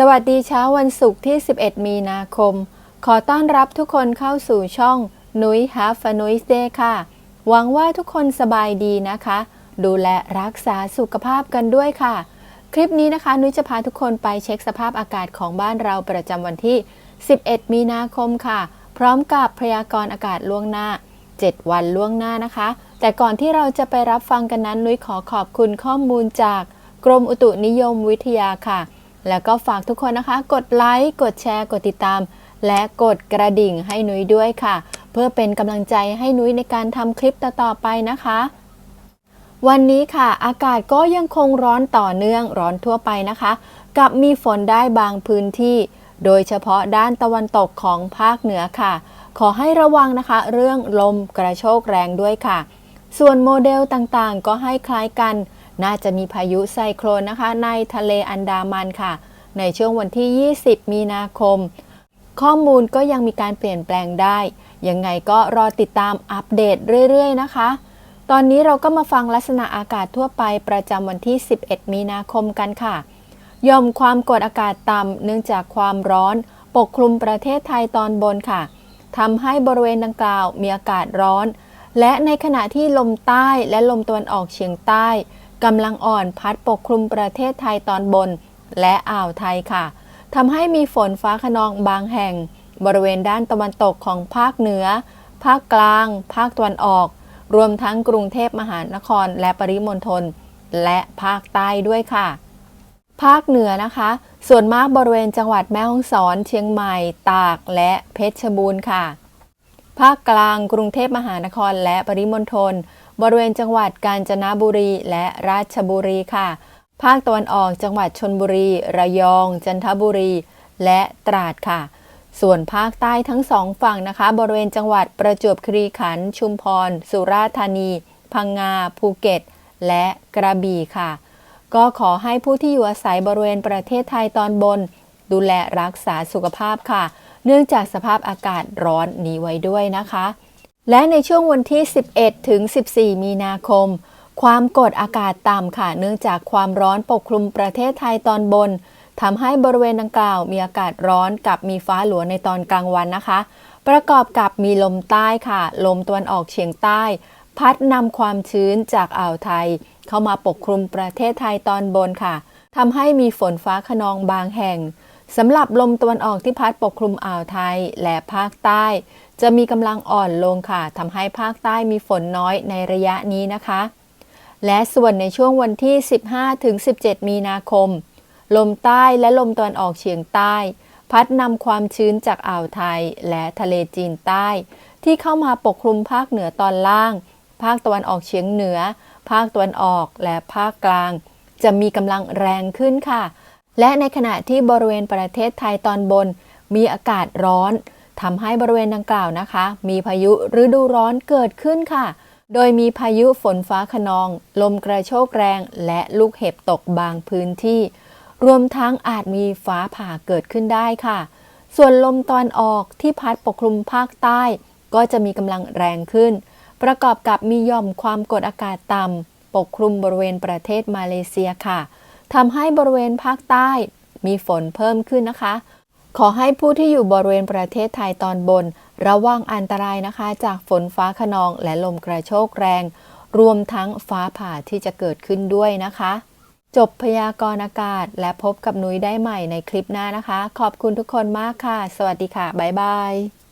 สวัสดีเช้าวันศุกร์ที่ 11 มีนาคม ขอต้อนรับทุกคนเข้าสู่ช่องนุ้ย Have a Nice Day ค่ะ หวังว่าทุกคนสบายดีนะคะ ดูแลรักษาสุขภาพกันด้วยค่ะ คลิปนี้นะคะ นุ้ยจะพาทุกคนไปเช็คสภาพอากาศของบ้านเราประจำวันที่ 11 มีนาคมค่ะ พร้อมกับพยากรณ์อากาศล่วงหน้า 7 วันล่วงหน้านะคะ แต่ก่อนที่เราจะไปรับฟังกันนั้นนุ้ยขอขอบคุณข้อมูลจาก กรมอุตุนิยมวิทยาค่ะ แล้วก็ฝากทุกคนนะคะ กดไลค์กดแชร์ กดติดตาม และกดกระดิ่งให้นุ้ยด้วยค่ะ เพื่อเป็นกำลังใจให้นุ้ยในการทำคลิปต่อๆไปนะคะ วันนี้ค่ะ อากาศก็ยังคงร้อนต่อเนื่องร้อนทั่วไปนะคะ กับมีฝนได้บางพื้นที่ โดยเฉพาะด้านตะวันตกของภาคเหนือค่ะ ขอให้ระวังนะคะ เรื่องลมกระโชกแรงด้วยค่ะ ส่วนโมเดลต่างๆ ก็ให้คล้ายกัน น่าจะมีพายุไซโคลนนะคะ ในทะเลอันดามันค่ะ ในช่วงวันที่ 20 มีนาคม ข้อมูลก็ยังมีการเปลี่ยนแปลงได้ ยังไงก็รอติดตามอัปเดตเรื่อยๆนะคะ ตอนนี้เราก็มาฟังลักษณะอากาศทั่วไปประจำวันที่ 11 มีนาคมกันค่ะยอมความกดอากาศต่ำเนื่องจากความร้อน ปกคลุมประเทศไทยตอนบนค่ะทำให้บริเวณดังกล่าวมีอากาศร้อน และในขณะที่ลมใต้และลมตะวันออกเฉียงใต้ กำลังอ่อนพัดปกคลุมประเทศไทยตอนบน และอ่าวไทยค่ะทำให้มีฝนฟ้าขนองบางแห่ง บริเวณด้านตะวันตกของภาคเหนือ ภาคกลาง ภาคตะวันออก รวมทั้งกรุงเทพมหานครและปริมณฑลและภาคใต้ด้วยค่ะ ภาคเหนือนะคะ ส่วนมากบริเวณจังหวัดแม่ฮ่องสอน เชียงใหม่ ตากและเพชรบูรณ์ค่ะ ภาคกลางกรุงเทพมหานครและปริมณฑล บริเวณจังหวัดกาญจนบุรีและราชบุรีค่ะ ภาคตะวันออกจังหวัดชนบุรี ระยอง จันทบุรี และตราดค่ะ ส่วนภาคใต้ทั้งสองฝั่งนะคะ บริเวณจังหวัดประจวบคีรีขันธ์ชุมพร สุราษฎร์ธานี พังงา ภูเก็ต และกระบี่ค่ะ ก็ขอให้ผู้ที่อยู่อาศัยบริเวณประเทศไทยตอนบน ดูแลรักษาสุขภาพค่ะ เนื่องจากสภาพอากาศร้อนนี้ไว้ด้วยนะคะ และในช่วงวันที่ 11 ถึง 14 มีนาคม ความกดอากาศต่ำค่ะ เนื่องจากความร้อนปกคลุมประเทศไทยตอนบนทำให้บริเวณดังกล่าวมีอากาศร้อนกับมีฟ้าหลวในตอนกลางวันนะคะ ประกอบกับมีลมใต้ค่ะ ลมตะวันออกเฉียงใต้ พัดนำความชื้นจากอ่าวไทย เข้ามาปกคลุมประเทศไทยตอนบนค่ะทำให้มีฝนฟ้าขนองบางแห่ง สำหรับลมตะวันออกที่พัดปกคลุมอ่าวไทยและภาคใต้ จะมีกำลังอ่อนลงค่ะทำให้ภาคใต้มีฝนน้อยในระยะนี้นะคะ และส่วนในช่วงวันที่ 15-17 มีนาคม ลมใต้และลมตะวันออกเฉียงใต้ พัดนำความชื้นจากอ่าวไทยและทะเลจีนใต้ ที่เข้ามาปกคลุมภาคเหนือตอนล่าง ภาคตะวันออกเฉียงเหนือ ภาคตะวันออกและภาคกลาง จะมีกำลังแรงขึ้นค่ะ และในขณะที่บริเวณประเทศไทยตอนบน มีอากาศร้อนทำให้บริเวณดังกล่าวนะคะ มีพายุฤดูร้อนเกิดขึ้นค่ะ โดยมีพายุฝนฟ้าขนอง ลมกระโชกแรง และลูกเห็บตกบางพื้นที่ รวมทั้งอาจมีฟ้าผ่าเกิดขึ้นได้ค่ะ ส่วนลมตอนออกที่พัดปกคลุมภาคใต้ ก็จะมีกำลังแรงขึ้น ประกอบกับมีย่อมความกดอากาศต่ำปกคลุมบริเวณประเทศมาเลเซียค่ะ ทำให้บริเวณภาคใต้มีฝนเพิ่มขึ้นนะคะ ขอให้ผู้ที่อยู่บริเวณประเทศไทยตอนบน ระวังอันตรายนะคะ จากฝนฟ้าขนองและลมกระโชกแรง รวมทั้งฟ้าผ่าที่จะเกิดขึ้นด้วยนะคะ จบพยากรณ์อากาศและพบกับนุ้ยได้ใหม่ในคลิปหน้านะคะ ขอบคุณทุกคนมากค่ะ สวัสดีค่ะ บ๊ายบาย